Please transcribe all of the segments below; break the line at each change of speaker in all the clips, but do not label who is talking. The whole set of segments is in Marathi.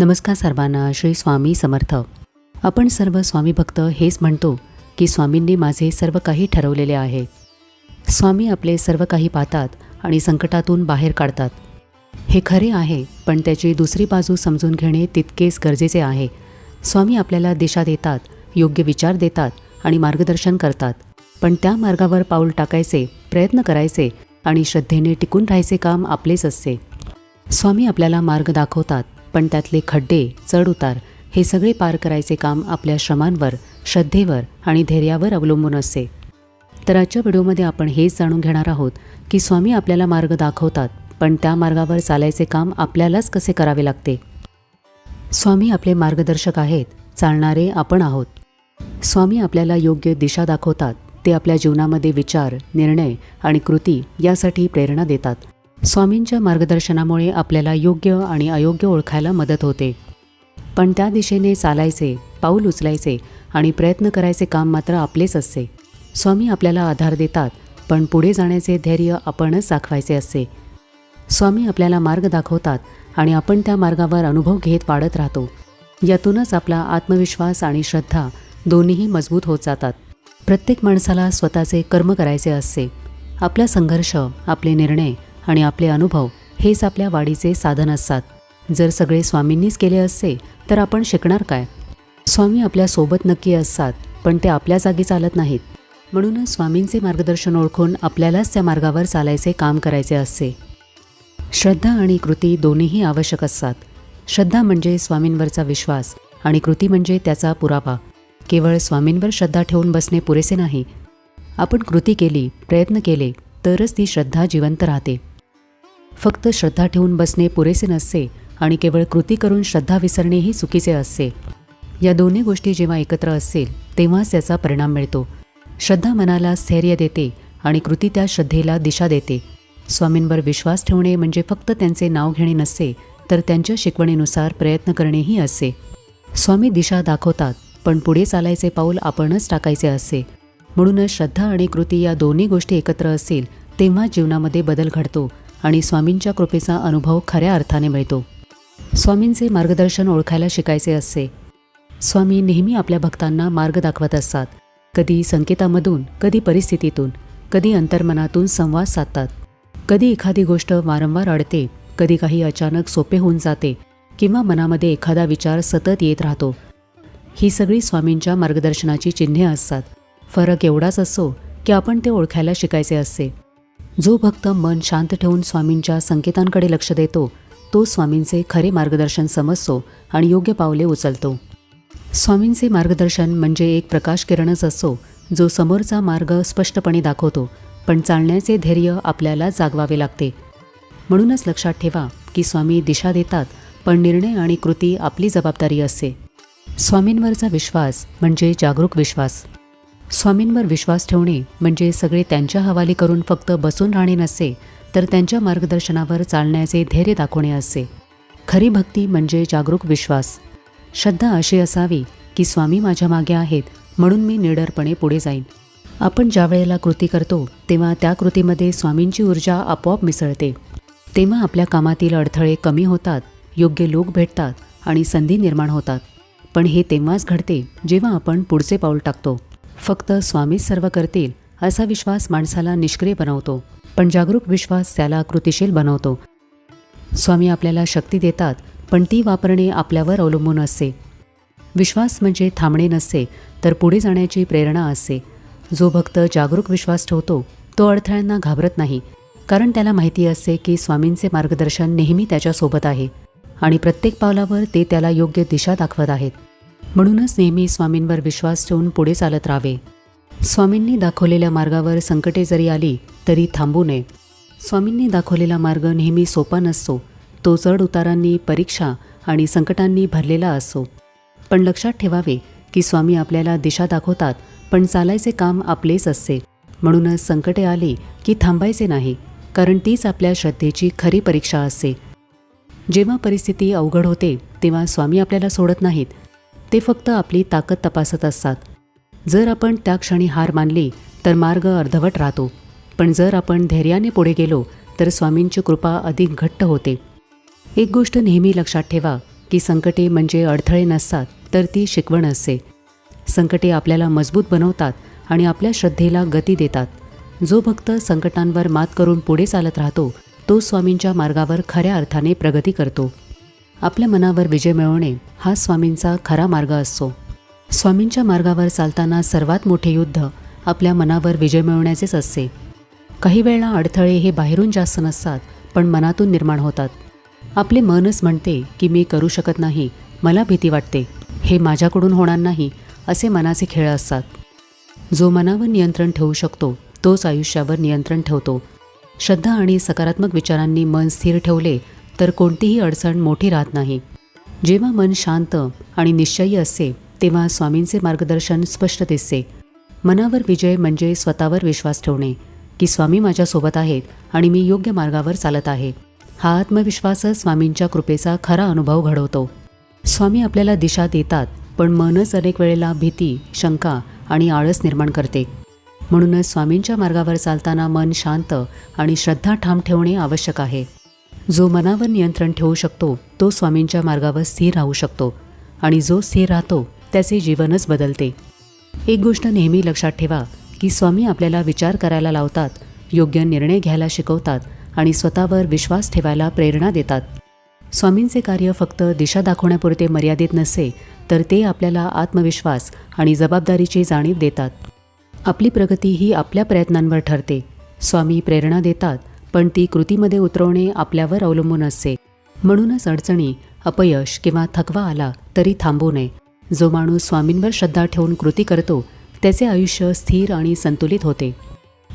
नमस्कार सर्वांना श्री स्वामी समर्थ. आपण सर्व स्वामी भक्त हेच म्हणतो की स्वामींनी माझे सर्व काही ठरवलेले आहे. स्वामी आपले सर्व काही पाहतात आणि संकटातून बाहेर काढतात. हे खरे आहे पण त्याची दुसरी बाजू समजून घेणे तितकेच गरजेचे आहे. स्वामी आपल्याला दिशा देतात योग्य विचार देतात आणि मार्गदर्शन करतात. पण त्या मार्गावर पाऊल टाकायचे प्रयत्न करायचे आणि श्रद्धेने टिकून राहायचे काम आपलेच असते. स्वामी आपल्याला मार्ग दाखवतात. पण त्यातले खड्डे चढउतार हे सगळे पार करायचे काम आपल्या श्रमांवर श्रद्धेवर आणि धैर्यावर अवलंबून असते. तर आजच्या व्हिडिओमध्ये आपण हेच जाणून घेणार आहोत की स्वामी आपल्याला मार्ग दाखवतात पण त्या मार्गावर चालायचे काम आपल्यालाच कसे करावे लागते? स्वामी आपले मार्गदर्शक आहेत चालणारे आपण आहोत. स्वामी आपल्याला योग्य दिशा दाखवतात ते आपल्या जीवनामध्ये विचार निर्णय आणि कृती यासाठी प्रेरणा देतात. स्वामींच्या मार्गदर्शनामुळे आपल्याला योग्य आणि अयोग्य ओळखायला मदत होते. पण त्या दिशेने चालायचे पाऊल उचलायचे आणि प्रयत्न करायचे काम मात्र आपलेच असते. स्वामी आपल्याला आधार देतात पण पुढे जाण्याचे धैर्य आपणच दाखवायचे असते. स्वामी आपल्याला मार्ग दाखवतात आणि आपण त्या मार्गावर अनुभव घेत वाढत राहतो. यातूनच आपला आत्मविश्वास आणि श्रद्धा दोन्हीही मजबूत होत जातात. प्रत्येक माणसाला स्वतःचे कर्म करायचे असते. आपला संघर्ष आपले निर्णय आणि आपले अनुभव हेच आपल्या वाढीचे साधन असतात. जर सगळे स्वामींनीच केले असते तर आपण शिकणार काय? स्वामी आपल्यासोबत नक्की असतात पण ते आपल्या जागी चालत नाहीत. म्हणूनच स्वामींचे मार्गदर्शन ओळखून आपल्यालाच त्या मार्गावर चालायचे काम करायचे असते. श्रद्धा आणि कृती दोन्हीही आवश्यक असतात. श्रद्धा म्हणजे स्वामींवरचा विश्वास आणि कृती म्हणजे त्याचा पुरावा. केवळ स्वामींवर श्रद्धा ठेवून बसणे पुरेसे नाही. आपण कृती केली प्रयत्न केले तरच ती श्रद्धा जिवंत राहते. फक्त श्रद्धा ठेवून बसणे पुरेसे नसते आणि केवळ कृती करून श्रद्धा विसरणेही चुकीचे असते. या दोन्ही गोष्टी जेव्हा एकत्र असतील तेव्हाच त्याचा परिणाम मिळतो. श्रद्धा मनाला स्थैर्य देते आणि कृती त्या श्रद्धेला दिशा देते. स्वामींवर विश्वास ठेवणे म्हणजे फक्त त्यांचे नाव घेणे नसते तर त्यांच्या शिकवणीनुसार प्रयत्न करणेही असते. स्वामी दिशा दाखवतात पण पुढे चालायचे पाऊल आपणच टाकायचे असते. म्हणूनच श्रद्धा आणि कृती या दोन्ही गोष्टी एकत्र असतील तेव्हा जीवनामध्ये बदल घडतो. आणि स्वामींच्या कृपेचा अनुभव खऱ्या अर्थाने मिळतो. स्वामींचे मार्गदर्शन ओळखायला शिकायचे असते. स्वामी नेहमी आपल्या भक्तांना मार्ग दाखवत असतात. कधी संकेतामधून कधी परिस्थितीतून कधी अंतर्मनातून संवाद साधतात. कधी एखादी गोष्ट वारंवार अडते कधी काही अचानक सोपे होऊन जाते किंवा मनामध्ये एखादा विचार सतत येत राहतो. ही सगळी स्वामींच्या मार्गदर्शनाची चिन्हे असतात. फरक एवढाच असो की आपण ते ओळखायला शिकायचे असते. जो भक्त मन शांत ठेवून स्वामींच्या संकेतांकडे लक्ष देतो तो स्वामींचे खरे मार्गदर्शन समजतो आणि योग्य पावले उचलतो. स्वामींचे मार्गदर्शन म्हणजे एक प्रकाश किरणच असतो जो समोरचा मार्ग स्पष्टपणे दाखवतो पण चालण्याचे धैर्य आपल्याला जागवावे लागते. म्हणूनच लक्षात ठेवा की स्वामी दिशा देतात पण निर्णय आणि कृती आपली जबाबदारी असते. स्वामींवरचा विश्वास म्हणजे जागरूक विश्वास. स्वामींवर विश्वास ठेवणे म्हणजे सगळे त्यांच्या हवाली करून फक्त बसून राहणे नसते तर त्यांच्या मार्गदर्शनावर चालण्याचे धैर्य दाखवणे असते. खरी भक्ती म्हणजे जागरूक विश्वास. श्रद्धा अशी असावी की स्वामी माझ्या मागे आहेत म्हणून मी निडरपणे पुढे जाईन. आपण ज्या वेळेला कृती करतो तेव्हा त्या कृतीमध्ये स्वामींची ऊर्जा आपोआप मिसळते. तेव्हा आपल्या कामातील अडथळे कमी होतात योग्य लोक भेटतात आणि संधी निर्माण होतात. पण हे तेव्हाच घडते जेव्हा आपण पुढचे पाऊल टाकतो. फक्त स्वामीच सर्व करतील असा विश्वास माणसाला निष्क्रिय बनवतो. पण जागरूक विश्वास त्याला कृतिशील बनवतो. स्वामी आपल्याला शक्ती देतात पण ती वापरणे आपल्यावर अवलंबून असते. विश्वास म्हणजे थांबणे नसते तर पुढे जाण्याची प्रेरणा असते. जो भक्त जागरूक विश्वास ठेवतो तो अडथळ्यांना घाबरत नाही कारण त्याला माहिती असते की स्वामींचे मार्गदर्शन नेहमी त्याच्यासोबत आहे. आणि प्रत्येक पावलावर ते त्याला योग्य दिशा दाखवत आहेत. म्हणूनच नेहमी स्वामींवर विश्वास ठेवून पुढे चालत राहावे. स्वामींनी दाखवलेल्या मार्गावर संकटे जरी आली तरी थांबू नये. स्वामींनी दाखवलेला मार्ग नेहमी सोपा नसतो. तो चढ उतारांनी परीक्षा आणि संकटांनी भरलेला असतो पण लक्षात ठेवावे की स्वामी आपल्याला दिशा दाखवतात पण चालायचे काम आपलेच असते. म्हणूनच संकटे आली की थांबायचे नाही कारण तीच आपल्या श्रद्धेची खरी परीक्षा असते. जेव्हा परिस्थिती अवघड होते तेव्हा स्वामी आपल्याला सोडत नाहीत ते फक्त आपली ताकद तपासत असतात. जर आपण त्या क्षणी हार मानली तर मार्ग अर्धवट राहतो. पण जर आपण धैर्याने पुढे गेलो तर स्वामींची कृपा अधिक घट्ट होते. एक गोष्ट नेहमी लक्षात ठेवा की संकटे म्हणजे अडथळे नसतात तर ती शिकवण असते. संकटे आपल्याला मजबूत बनवतात आणि आपल्या श्रद्धेला गती देतात. जो भक्त संकटांवर मात करून पुढे चालत राहतो तो स्वामींच्या मार्गावर खऱ्या अर्थाने प्रगती करतो. आपल्या मनावर विजय मिळवणे हा स्वामींचा खरा मार्ग असतो. स्वामींच्या मार्गावर चालताना सर्वात मोठे युद्ध आपल्या मनावर विजय मिळवण्याचेच असते. काही वेळा अडथळे हे बाहेरून जास्त नसतात पण मनातून निर्माण होतात. आपले मनच म्हणते की मी करू शकत नाही मला भीती वाटते. हे माझ्याकडून होणार नाही असे मनाचे खेळ असतात. जो मनावर नियंत्रण ठेवू शकतो तोच आयुष्यावर नियंत्रण ठेवतो. श्रद्धा आणि सकारात्मक विचारांनी मन स्थिर ठेवले तर कोणतीही अडचण मोठी राहत नाही. जेव्हा मन शांत आणि निश्चयी असते तेव्हा स्वामींचे मार्गदर्शन स्पष्ट दिसते. मनावर विजय म्हणजे स्वतःवर विश्वास ठेवणे की स्वामी माझ्यासोबत आहेत आणि मी योग्य मार्गावर चालत आहे. हा आत्मविश्वासच स्वामींच्या कृपेचा खरा अनुभव घडवतो. स्वामी आपल्याला दिशा देतात पण मनच अनेक वेळेला भीती शंका आणि आळस निर्माण करते. म्हणूनच स्वामींच्या मार्गावर चालताना मन शांत आणि श्रद्धा ठाम ठेवणे आवश्यक आहे. जो मनावर नियंत्रण ठेवू शकतो तो स्वामींच्या मार्गावर स्थिर राहू शकतो आणि जो स्थिर राहतो त्याचे जीवनच बदलते. एक गोष्ट नेहमी लक्षात ठेवा की स्वामी आपल्याला विचार करायला लावतात योग्य निर्णय घ्यायला शिकवतात आणि स्वतःवर विश्वास ठेवायला प्रेरणा देतात. स्वामींचे कार्य फक्त दिशा दाखवण्यापुरते मर्यादित नसते तर ते आपल्याला आत्मविश्वास आणि जबाबदारीची जाणीव देतात. आपली प्रगती ही आपल्या प्रयत्नांवर ठरते. स्वामी प्रेरणा देतात पण ती कृतीमध्ये उतरवणे आपल्यावर अवलंबून असते. म्हणूनच अडचणी अपयश किंवा थकवा आला तरी थांबू नये. जो माणूस स्वामींवर श्रद्धा ठेवून कृती करतो त्याचे आयुष्य स्थिर आणि संतुलित होते.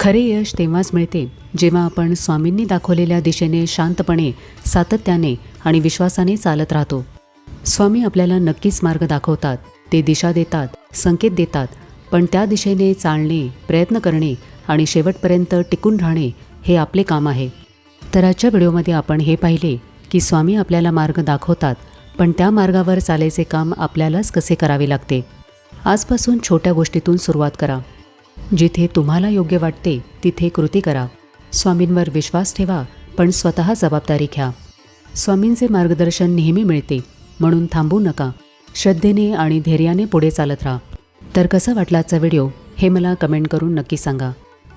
खरे यश तेव्हाच मिळते जेव्हा आपण स्वामींनी दाखवलेल्या दिशेने शांतपणे सातत्याने आणि विश्वासाने चालत राहतो. स्वामी आपल्याला नक्कीच मार्ग दाखवतात ते दिशा देतात संकेत देतात पण त्या दिशेने चालणे प्रयत्न करणे आणि शेवटपर्यंत टिकून राहणे हे आपले काम आहे. तर आजच्या व्हिडिओमध्ये आपण हे पाहिले की स्वामी आपल्याला मार्ग दाखवतात पण त्या मार्गावर चालायचे काम आपल्यालाच कसे करावे लागते? आजपासून छोट्या गोष्टीतून सुरुवात करा. जिथे तुम्हाला योग्य वाटते तिथे कृती करा. स्वामींवर विश्वास ठेवा पण स्वतः जबाबदारी घ्या. स्वामींचे मार्गदर्शन नेहमी मिळते म्हणून थांबू नका. श्रद्धेने आणि धैर्याने पुढे चालत राहा. तर कसा वाटला आजचा व्हिडिओ हे मला कमेंट करून नक्की सांगा.